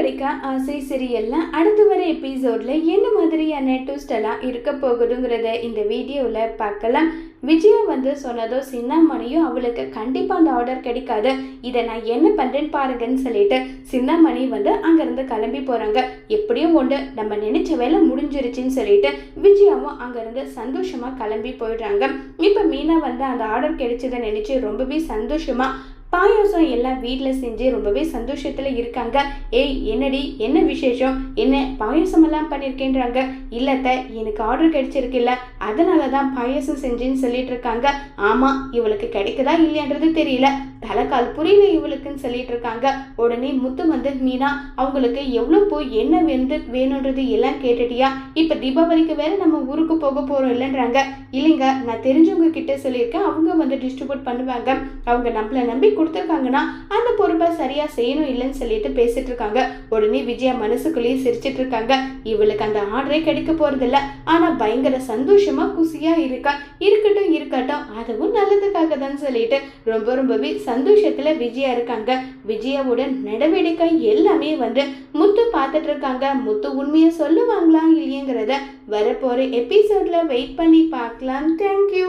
கிடைக்க ஆசை சிறியல்ல அடுத்து வர எபிசோட்ல என்ன மாதிரியான ட்விஸ்ட் எல்லாம் இருக்க போகுதுங்கிறத இந்த வீடியோவில் பார்க்கலாம். விஜயா வந்து சொன்னதோ சின்னாமணியும் அவளுக்கு கண்டிப்பாக அந்த ஆர்டர் கிடைக்காது. இதை நான் என்ன பண்ணுறேன்னு பாருங்கன்னு சொல்லிட்டு சின்னாமணி வந்து அங்கேருந்து கிளம்பி போகிறாங்க எப்படியும் ஒன்று நம்ம நினைச்ச வேலை முடிஞ்சிருச்சுன்னு சொல்லிட்டு விஜயாவும் அங்கேருந்து சந்தோஷமாக கிளம்பி போயிடுறாங்க. இப்போ மீனா வந்து அந்த ஆர்டர் கிடைச்சதை நினச்சி ரொம்பவே சந்தோஷமாக பாயாசம் எல்லாம் வீட்டில் செஞ்சு ரொம்பவே சந்தோஷத்தில் இருக்காங்க. ஏய் என்னடி? என்ன விசேஷம்? என்ன பாயாசம் எல்லாம் பண்ணியிருக்கேன்றாங்க இல்லத்த எனக்கு ஆர்டர் கிடைச்சிருக்குல்ல. அதனால தான் பாயாசம் செஞ்சேன்னு சொல்லிட்டு இருக்காங்க. ஆமாம் இவளுக்கு கிடைக்குதா இல்லையான்றது தெரியல. தலைக்கால் புரியல இவளுக்குன்னு சொல்லிட்டு இருக்காங்க. உடனே முத்து வந்து மீனா அவங்களுக்கு எவ்வளோ போய் என்ன வந்து வேணுன்றது எல்லாம் கேட்டுட்டியா? இப்போ தீபாவளிக்கு வேற நம்ம ஊருக்கு போக போகிறோம் இல்லைன்றாங்க. இல்லைங்க நான் தெரிஞ்சவங்க கிட்ட சொல்லியிருக்கேன். அவங்க வந்து டிஸ்ட்ரிபியூட் பண்ணுவாங்க. அவங்க நம்மளை நம்பி கொடுத்துருக்காங்கன்னா அந்த பொறுப்பை சரியாக செய்யணும் இல்லைன்னு சொல்லிட்டு பேசிட்டு இருக்காங்க. உடனே விஜயா மனசுக்குள்ளேயே சிரிச்சிட்டு இருக்காங்க. இவளுக்கு அந்த ஆர்டரே கிடைக்க போறதில்ல. ஆனா பயங்கர சந்தோஷமா குசியா இருக்கா? இருக்கட்டும் இருக்கட்டும். அதுவும் நல்லதுக்காக தான் சொல்லிட்டு ரொம்ப ரொம்பவே சந்தோஷத்துல விஜயா இருக்காங்க. விஜயாவோட நடவடிக்கை எல்லாமே வந்து முத்து பார்த்துட்டு இருக்காங்க முத்து உண்மையை சொல்லுவாங்களா இல்லையங்கிறத வரப்போற எபிசோட்ல வெயிட் பண்ணி பார்க்கலாம். தேங்க்யூ